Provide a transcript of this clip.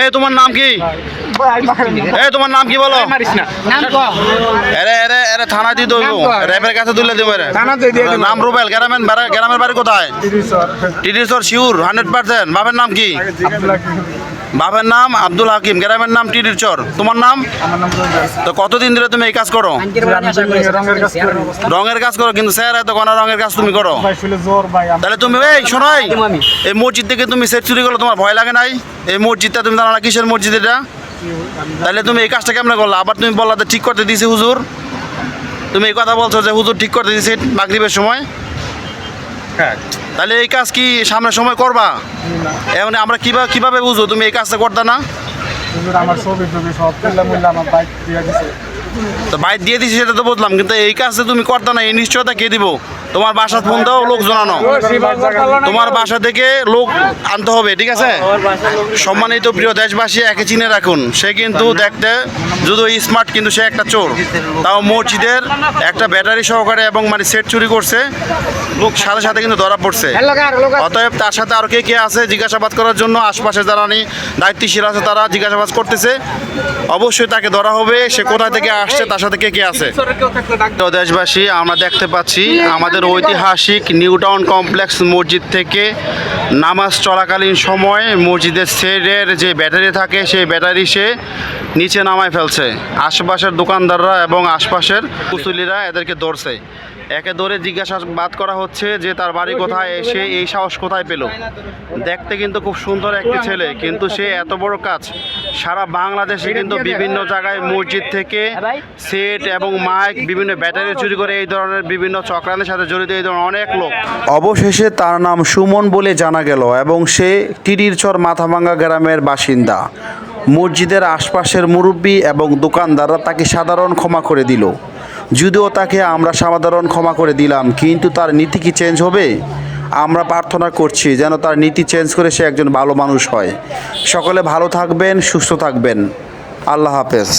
এই তোমার নাম কি? এ তোমার নাম কি বলো? এরে এরে এরে থানা দিয়ে দেবো র্যাবের কাছে তুলে দেবো নাম রুবেল গ্রামের গ্রামের বাড়ি কোথায়? টিডিসর। Sure hundred percent. বাবার নাম কি? বাবার নাম আব্দুল হাকিম গ্রামের নাম টিডির চর। তোমার নাম? তো কতদিন ধরে তুমি এই কাজ করো? রঙের কাজ করো। কিন্তু স্যার এত কোন রঙের কাজ তুমি করো। তাহলে তুমি এই শোনাই এই। মসজিদ থেকে তুমি সেট চুরি করল তোমার ভয় লাগে নাই? এই মসজিদটা তুমি জানো না কিসের মসজিদ এটা? তাহলে তুমি এই কাজটা কেমন করল? আবার তুমি বললা যে ঠিক করতে দিয়েছে হুজুর। তুমি এই কথা বলছো যে হুজুর ঠিক করতে দিয়েছে মাগরিবের সময়। তাহলে এই কাজ কি সামনের সময় করবা? এমন আমরা কীভাবে কীভাবে বুঝব তুমি এই কাজটা করতা না? আমার ছবি টবি সব আমার বাইক দিয়ে দিছে। তো বাইর দিয়ে দিছি সেটা তো বুঝলাম কিন্তু এই কাজটা তুমি করতা না এই নিশ্চয়তা কে দিব? তোমার বাসা ফোন দাও লোক জানানো তোমার বাসা থেকে লোক আনতে হবে, ঠিক আছে? সম্মানিত প্রিয় দেশবাসী, একে চিনে রাখুন, সে কিন্তু দেখতে যদি স্মার্ট কিন্তু সে একটা চোর। তাও মসজিদের একটা ব্যাটারি সহকারে এবং মানে সেট চুরি করছে। লোক সাথে সাথে কিন্তু ধরা পড়ছে। অতএব তার সাথে আর কে কে আছে জিজ্ঞাসাবাদ করার জন্য আশপাশে যারা নি দায়িত্বশীল আছে, তারা জিজ্ঞাসাবাদ করতেছে। অবশ্যই তাকে ধরা হবে, সে কোথা থেকে আসছে, তার সাথে কে কে আছে? তো দেশবাসী, আমরা দেখতে পাচ্ছি, আমাদের ঐতিহাসিক নিউটাউন কমপ্লেক্স মসজিদ থেকে নামাজ চলাকালীন সময় মসজিদের সেটের যে ব্যাটারি থাকে, সেই ব্যাটারি সে নিচে নামায় ফেলছে। আশপাশের দোকানদাররা এবং আশপাশের কুসুলিরা এদেরকে ধরছে। একে ধরে জিজ্ঞাসাবাদ করা হচ্ছে যে তার বাড়ি কোথায় এসে এই সাহস কোথায় পেল? দেখতে কিন্তু খুব সুন্দর একটি ছেলে, কিন্তু সে এত বড় কাজ। সারা বাংলাদেশে কিন্তু বিভিন্ন জায়গায় মসজিদ থেকে সেট এবং মাইক, বিভিন্ন ব্যাটারি চুরি করে এই ধরনের বিভিন্ন চক্রান্তের সাথে অনেক লোক। অবশেষে তার নাম সুমন বলে জানা গেল এবং সে টিরিরচর মাথাভাঙ্গা গ্রামের বাসিন্দা। মসজিদের আশপাশের মুরব্বী এবং দোকানদাররা তাকে সাধারণ ক্ষমা করে দিল। যদিও তাকে আমরা সাধারণ ক্ষমা করে দিলাম, কিন্তু তার নীতি কি চেঞ্জ হবে? আমরা প্রার্থনা করছি যেন তার নীতি চেঞ্জ করে সে একজন ভালো মানুষ হয়। সকলে ভালো থাকবেন, সুস্থ থাকবেন। আল্লাহ হাফেজ।